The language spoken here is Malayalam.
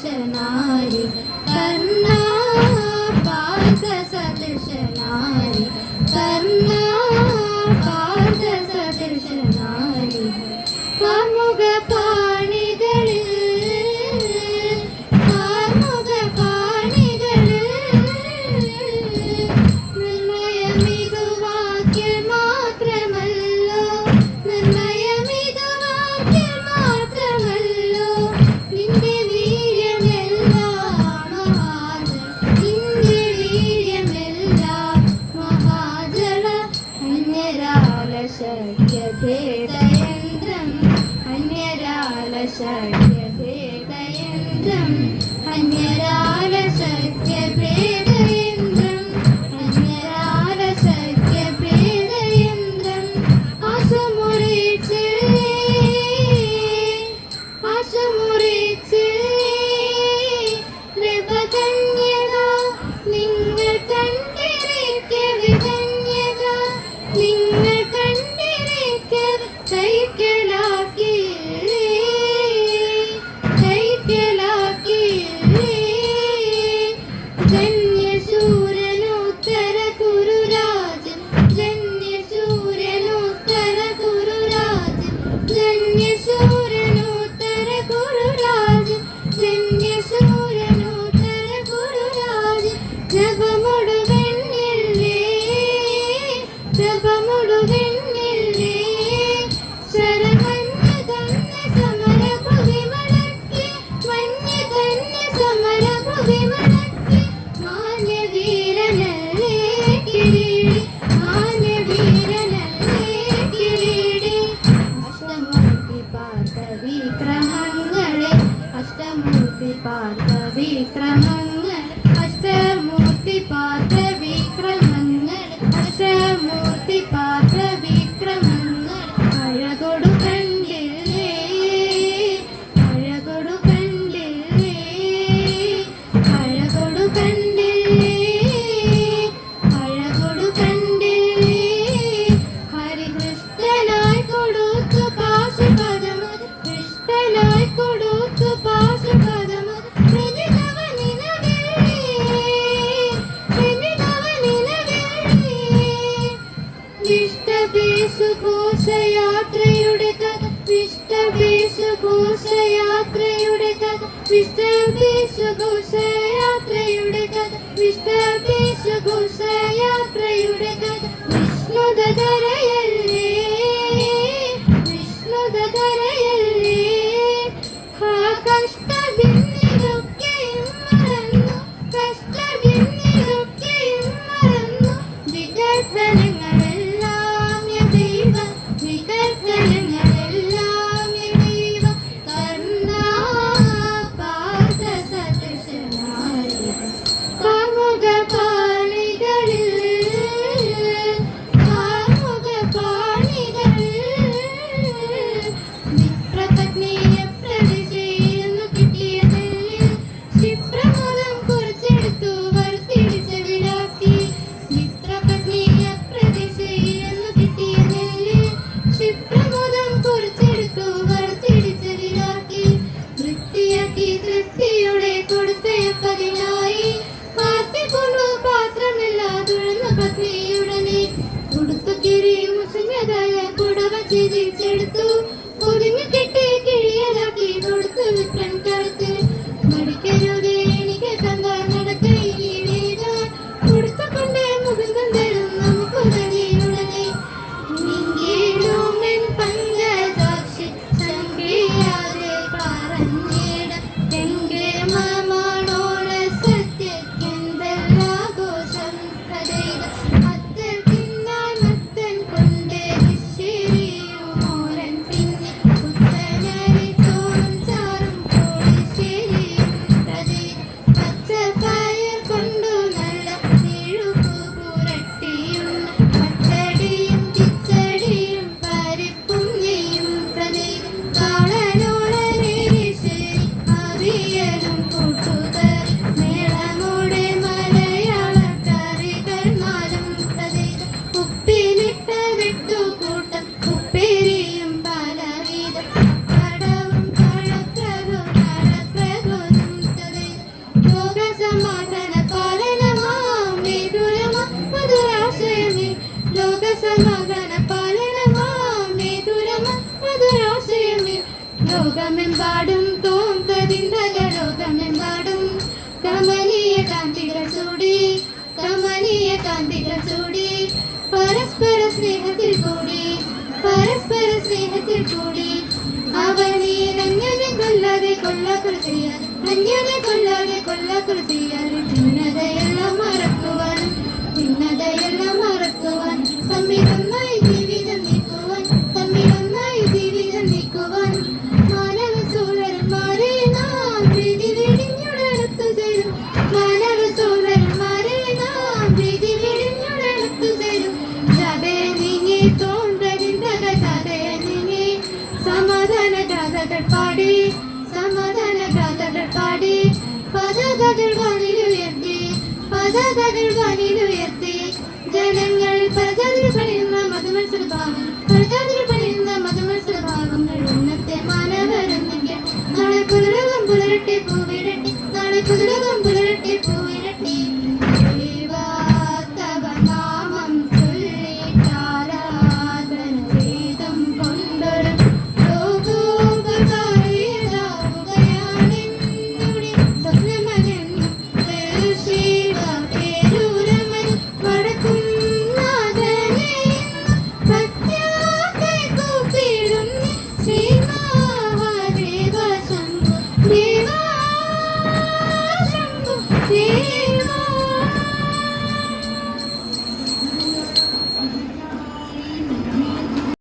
പാദസദൃശനാരി ಗಗ കുടവ ലോകമെമ്പാടും തോന്തതിന്തക ലോകമെമ്പാടും കമനീയ കാന്തികൾ ചൂടി കമനീയ കാന്തികൾ ചൂടി. പരസ്പര സ്നേഹത്തിൽ കൂടി പരസ്പര സ്നേഹത്തിൽ കൂടി. അവനീ അന്യനെ കൊല്ലാതെ കൊള്ളാക്കുൾ ചെയ്യാൻ അന്യനെ കൊല്ലാതെ കൊള്ളാക്കുൾ ചെയ്യാൻ ഭിന്നതയെല്ലാം தோன்றுகின்றது சதயனினி சமாதான காதகள் பாடி சமாதான காதகள் பாடி பதககள் வானில் உயர்த்தி பதககள் வானில் உயர்த்தி.